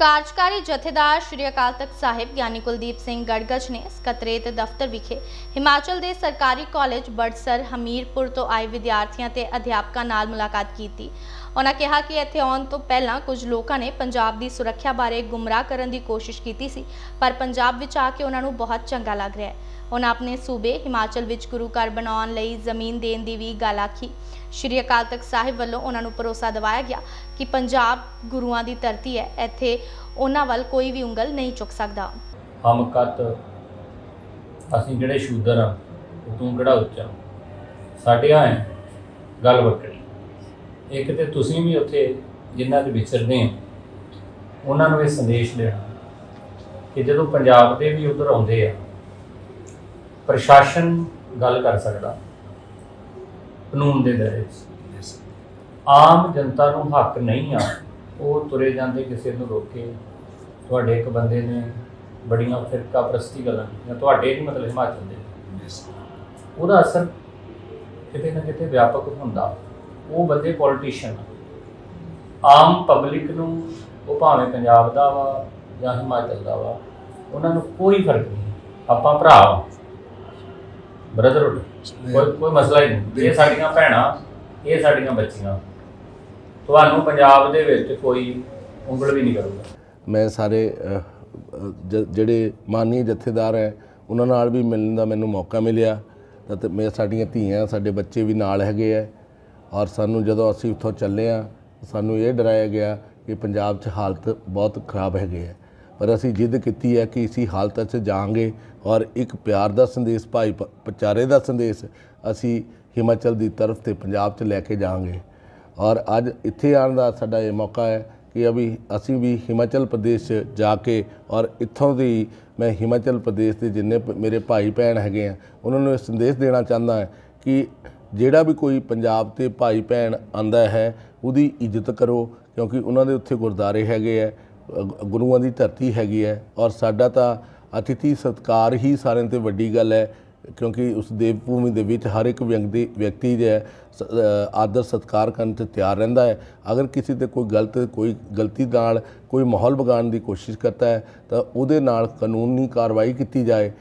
ਕਾਰਜਕਾਰੀ ਜਥੇਦਾਰ ਸ਼੍ਰੀ ਅਕਾਲ ਤਖਤ ਸਾਹਿਬ ਗਿਆਨੀ ਕੁਲਦੀਪ ਸਿੰਘ ਗੜਗਜ ਨੇ ਸਕੱਤਰੇਤ ਦਫ਼ਤਰ ਵਿਖੇ ਹਿਮਾਚਲ ਦੇ ਸਰਕਾਰੀ ਕਾਲਜ ਬੜਸਰ, ਹਮੀਰਪੁਰ ਤੋਂ ਆਏ ਵਿਦਿਆਰਥੀਆਂ ਤੇ ਅਧਿਆਪਕਾਂ ਨਾਲ ਮੁਲਾਕਾਤ ਕੀਤੀ। ਉਹਨਾਂ ਕਿਹਾ ਕਿ ਇੱਥੇ ਆਉਣ ਤੋਂ ਪਹਿਲਾਂ ਕੁਝ ਲੋਕਾਂ ਨੇ ਪੰਜਾਬ ਦੀ ਸੁਰੱਖਿਆ ਬਾਰੇ ਗੁੰਮਰਾਹ ਕਰਨ ਦੀ ਕੋਸ਼ਿਸ਼ ਕੀਤੀ ਸੀ, ਪਰ ਪੰਜਾਬ ਵਿੱਚ ਆ ਕੇ ਉਹਨਾਂ ਨੂੰ ਬਹੁਤ ਚੰਗਾ ਲੱਗ ਰਿਹਾ ਹੈ। ਉਹਨਾਂ ਆਪਣੇ ਸੂਬੇ ਹਿਮਾਚਲ ਵਿੱਚ ਗੁਰੂ ਘਰ ਬਣਾਉਣ ਲਈ ਜ਼ਮੀਨ ਦੇਣ ਦੀ ਵੀ ਗੱਲ ਆਖੀ। ਸ਼੍ਰੀ ਅਕਾਲ ਤਖਤ ਸਾਹਿਬ ਵੱਲੋਂ ਉਹਨਾਂ ਨੂੰ ਭਰੋਸਾ ਦਿਵਾਇਆ ਗਿਆ ਕਿ ਪੰਜਾਬ ਗੁਰੂਆਂ ਦੀ ਧਰਤੀ ਹੈ। ਇੱਥੇ ਉਹਨਾਂ ਵੱਲ ਕੋਈ ਵੀ ਉਂਗਲ ਨਹੀਂ ਚੁੱਕ ਸਕਦਾ। ਹਮ ਅਸੀਂ ਜਿਹੜੇ ਸ਼ੂਦਰ ਆ ਤੇ ਤੂੰ ਕਿਹੜਾ ਉੱਚਾ ਸਾਡੇ ਆ ਹੈ, ਗੱਲ ਵੱਖਰੀ। ਇੱਕ ਤੇ ਤੁਸੀਂ ਵੀ ਉੱਥੇ ਜਿਨ੍ਹਾਂ ਦੇ ਵਿਚਰਦੇ ਆ ਉਹਨਾਂ ਨੂੰ ਇਹ ਸੰਦੇਸ਼ ਦੇਣਾ ਕਿ ਜਦੋਂ ਪੰਜਾਬ ਦੇ ਵੀ ਉਧਰ ਆਉਂਦੇ ਆ, ਪ੍ਰਸ਼ਾਸਨ ਗੱਲ ਕਰ ਸਕਦਾ, ਕਾਨੂੰਨ ਦੇ ਦਾਇਰੇ 'ਚ ਆਮ ਜਨਤਾ ਨੂੰ ਹੱਕ ਨਹੀਂ ਆ ਉਹ ਤੁਰੇ ਜਾਂਦੇ ਕਿਸੇ ਨੂੰ ਰੋਕੇ ਤੁਹਾਡੇ ਇੱਕ ਬੰਦੇ ਨੇ ਬੜੀਆਂ ਫਿਰਕਾ ਪ੍ਰਸਤੀ ਗੱਲਾਂ ਕੀਤੀਆਂ। ਤੁਹਾਡੇ ਨਹੀਂ ਮਤਲਬ ਹਿਮਾਚਲ ਦੇ। ਉਹਦਾ ਅਸਰ ਕਿਤੇ ਨਾ ਕਿਤੇ ਵਿਆਪਕ ਹੁੰਦਾ। ਉਹ ਬੰਦੇ ਪੋਲੀਟੀਸ਼ੀਅਨ ਆਮ ਪਬਲਿਕ ਨੂੰ ਉਹ ਭਾਵੇਂ ਪੰਜਾਬ ਦਾ ਵਾ ਜਾਂ ਹਿਮਾਚਲ ਦਾ ਵਾ ਉਹਨਾਂ ਨੂੰ ਕੋਈ ਫ਼ਰਕ ਨਹੀਂ। ਆਪਾਂ ਭਰਾ ਬ੍ਰਦਰਹੁੱਡ ਕੋਈ ਕੋਈ ਮਸਲਾ ਹੀ ਨਹੀਂ। ਇਹ ਸਾਡੀਆਂ ਭੈਣਾਂ ਇਹ ਸਾਡੀਆਂ ਬੱਚੀਆਂ। ਤੁਹਾਨੂੰ ਪੰਜਾਬ ਦੇ ਵਿੱਚ ਕੋਈ ਉਂਗਲ ਵੀ ਨਹੀਂ ਕਰੂਗਾ। ਮੈਂ ਸਾਰੇ ਜ- ਜਿਹੜੇ ਮਾਨੀ ਜਥੇਦਾਰ ਹੈ, ਉਹਨਾਂ ਨਾਲ ਵੀ ਮਿਲਣ ਦਾ ਮੈਨੂੰ ਮੌਕਾ ਮਿਲਿਆ। ਤੇ ਮੈਂ, ਸਾਡੀਆਂ ਧੀਆਂ, ਸਾਡੇ ਬੱਚੇ ਵੀ ਨਾਲ ਹੈਗੇ ਆ। ਔਰ ਸਾਨੂੰ ਜਦੋਂ ਅਸੀਂ ਉੱਥੋਂ ਚੱਲੇ ਆ, ਸਾਨੂੰ ਇਹ ਡਰਾਇਆ ਗਿਆ ਕਿ ਪੰਜਾਬ 'ਚ ਹਾਲਤ ਬਹੁਤ ਖਰਾਬ ਹੈਗੇ ਆ। ਪਰ ਅਸੀਂ ਜਿੱਦ ਕੀਤੀ ਹੈ ਕਿ ਇਸੀ ਹਾਲਤ 'ਚ ਜਾਾਂਗੇ ਔਰ ਇੱਕ ਪਿਆਰ ਦਾ ਸੰਦੇਸ਼, ਭਾਈ ਪ- ਪਚਾਰੇ ਦਾ ਸੰਦੇਸ਼ ਅਸੀਂ ਹਿਮਾਚਲ ਦੀ ਤਰਫ ਤੇ ਪੰਜਾਬ 'ਚ ਲੈ ਕੇ ਜਾਾਂਗੇ ਔਰ ਅੱਜ ਇੱਥੇ ਆਉਣ ਦਾ ਸਾਡਾ ਇਹ ਮੌਕਾ ਹੈ ਕਿ ਅਭੀ ਅਸੀਂ ਵੀ ਹਿਮਾਚਲ ਪ੍ਰਦੇਸ਼ 'ਚ ਜਾ ਕੇ ਔਰ ਇੱਥੋਂ ਦੀ ਮੈਂ ਹਿਮਾਚਲ ਪ੍ਰਦੇਸ਼ ਦੇ ਜਿੰਨੇ ਮੇਰੇ ਭਾਈ ਭੈਣ ਹੈਗੇ ਆ, ਉਹਨਾਂ ਨੂੰ ਇਹ ਸੰਦੇਸ਼ ਦੇਣਾ ਚਾਹੁੰਦਾ ਹਾਂ ਕਿ ਜਿਹੜਾ ਵੀ ਕੋਈ ਪੰਜਾਬ ਤੇ ਭਾਈ ਭੈਣ ਆਂਦਾ ਹੈ, ਉਹਦੀ ਇੱਜ਼ਤ ਕਰੋ, ਕਿਉਂਕਿ ਉਹਨਾਂ ਦੇ ਉੱਥੇ ਗੁਰਦਾਰੇ ਹੈਗੇ ਆ ਗੁਰੂਆਂ ਦੀ ਧਰਤੀ ਹੈਗੀ ਹੈ ਔਰ ਸਾਡਾ ਤਾਂ ਅਤਿਥੀ ਸਤਕਾਰ ਹੀ ਸਾਰਿਆਂ 'ਤੇ ਵੱਡੀ ਗੱਲ ਹੈ। ਕਿਉਂਕਿ ਉਸ ਦੇਵ ਭੂਮੀ ਦੇ ਵਿੱਚ ਹਰ ਇੱਕ ਵਿਅਕਤੀ ਵਿਅਕਤੀ ਜੋ ਸ- ਆਦਰ ਸਤਕਾਰ ਕਰਨ ਤੇ ਤਿਆਰ ਰਹਿੰਦਾ ਹੈ। ਅਗਰ ਕਿਸੇ ਤੇ ਕੋਈ ਗਲਤ, ਕੋਈ ਗਲਤੀ ਨਾਲ ਕੋਈ ਮਾਹੌਲ ਵਿਗਾੜਨ ਦੀ ਕੋਸ਼ਿਸ਼ ਕਰਦਾ ਹੈ, ਤਾਂ ਉਹਦੇ ਨਾਲ ਕਾਨੂੰਨੀ ਕਾਰਵਾਈ ਕੀਤੀ ਜਾਏ।